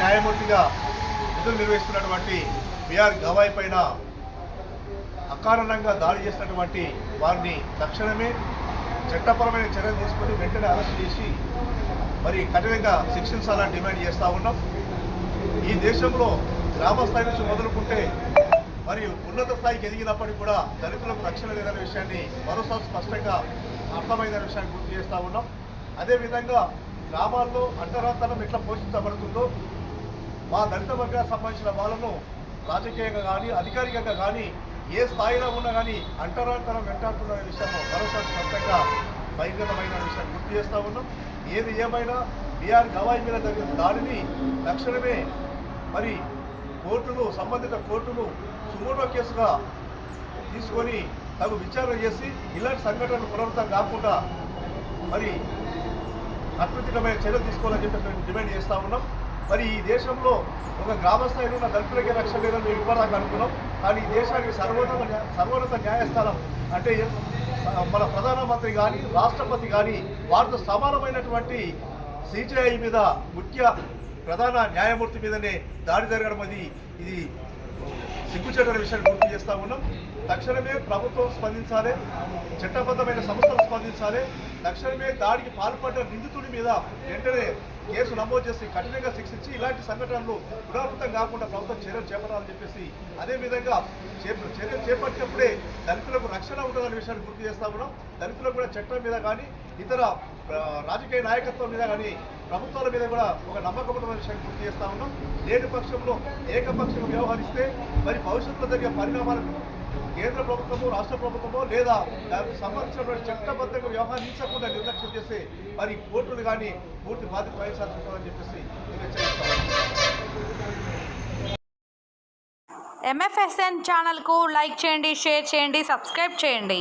న్యాయమూర్తిగా విధులు నిర్వహిస్తున్నటువంటి బిఆర్ గవాయి పైన అకారణంగా దాడి చేసినటువంటి వారిని తక్షణమే చట్టపరమైన చర్యలు తీసుకొని వెంటనే అరెస్ట్ చేసి మరి కఠినంగా శిక్షించాలని డిమాండ్ చేస్తూ ఉన్నాం. ఈ దేశంలో గ్రామ స్థాయి నుంచి మొదలుకుంటే మరి ఉన్నత స్థాయికి ఎదిగినప్పటికీ కూడా దళితులకు రక్షణ లేదనే విషయాన్ని మరోసారి స్పష్టంగా అర్థమైన విషయాన్ని గుర్తు చేస్తూ ఉన్నాం. అదేవిధంగా గ్రామాల్లో అంటరాంతరం ఎట్లా పోషించబడుతుందో మా దళిత వర్గానికి సంబంధించిన వాళ్ళను రాజకీయంగా కానీ అధికారికంగా కానీ ఏ స్థాయిలో ఉన్నా కానీ అంటరాంతరం వెంటాడుతున్న విషయం మరోసారి స్పష్టంగా బహిర్గతమైన విషయాన్ని గుర్తు చేస్తూ ఉన్నాం. ఏది ఏమైనా బీఆర్ గవాయి మీద జరిగిన దాడిని తక్షణమే మరి కోర్టులు సంబంధిత కోర్టులు సుమోటో కేసుగా తీసుకొని తగు విచారణ చేసి ఇలాంటి సంఘటనలు పునరుద్ధం కాకుండా మరి అత్యుత్తమైన చర్యలు తీసుకోవాలని చెప్పి మేము డిమాండ్ చేస్తూ ఉన్నాం. మరి ఈ దేశంలో ఒక గ్రామ స్థాయిలో ఉన్న దళితులకే రక్షణ లేదని మేము ఇవ్వడానికి అనుకున్నాం. కానీ ఈ దేశానికి సర్వోన్నత సర్వోన్నత న్యాయస్థానం అంటే మన ప్రధానమంత్రి కానీ రాష్ట్రపతి కానీ వారితో సమానమైనటువంటి సిజిఐ మీద ముఖ్య ప్రధాన న్యాయమూర్తి మీదనే దాడి జరగడం అది ఇది సిగ్గుచేటైన విషయాన్ని గుర్తు చేస్తా ఉన్నాం. తక్షణమే ప్రభుత్వం స్పందించాలి చట్టబద్ధమైన సంస్థలు స్పందించాలి. తక్షణమే దాడికి పాల్పడ్డ నిందితుడి మీద వెంటనే కేసు నమోదు చేసి కఠినంగా శిక్షించి ఇలాంటి సంఘటనలు పునరావృతం కాకుండా ప్రభుత్వం చర్యలు చేపట్టాలని చెప్పేసి అదేవిధంగా చర్యలు చేపట్టినప్పుడే దళితులకు రక్షణ ఉంటుందనే విషయాన్ని గుర్తు చేస్తా ఉన్నాం. దళితులకు కూడా చట్టం మీద కానీ ఇతర రాజకీయ నాయకత్వం మీద కానీ ప్రభుత్వాల మీద కూడా ఒక నమ్మకం విషయాన్ని గుర్తు చేస్తా ఉన్నాం. లేని పక్షంలో ఏకపక్షంగా వ్యవహరిస్తే మరి భవిష్యత్తులో జరిగే పరిణామాలకు కేంద్ర ప్రభుత్వము రాష్ట్ర ప్రభుత్వమో లేదా దానికి సంబంధించిన చట్టబద్ధంగా వ్యవహరించకుండా నిర్లక్ష్యం చేస్తే మరి కోర్టులు కానీ పూర్తి బాధ్యత వహించాల్సి చెప్పేసి నేను హెచ్చరిస్తాను ఎంఎఫ్ఎస్ఎన్ ఛానల్కు లైక్ చేయండి షేర్ చేయండి సబ్స్క్రైబ్ చేయండి.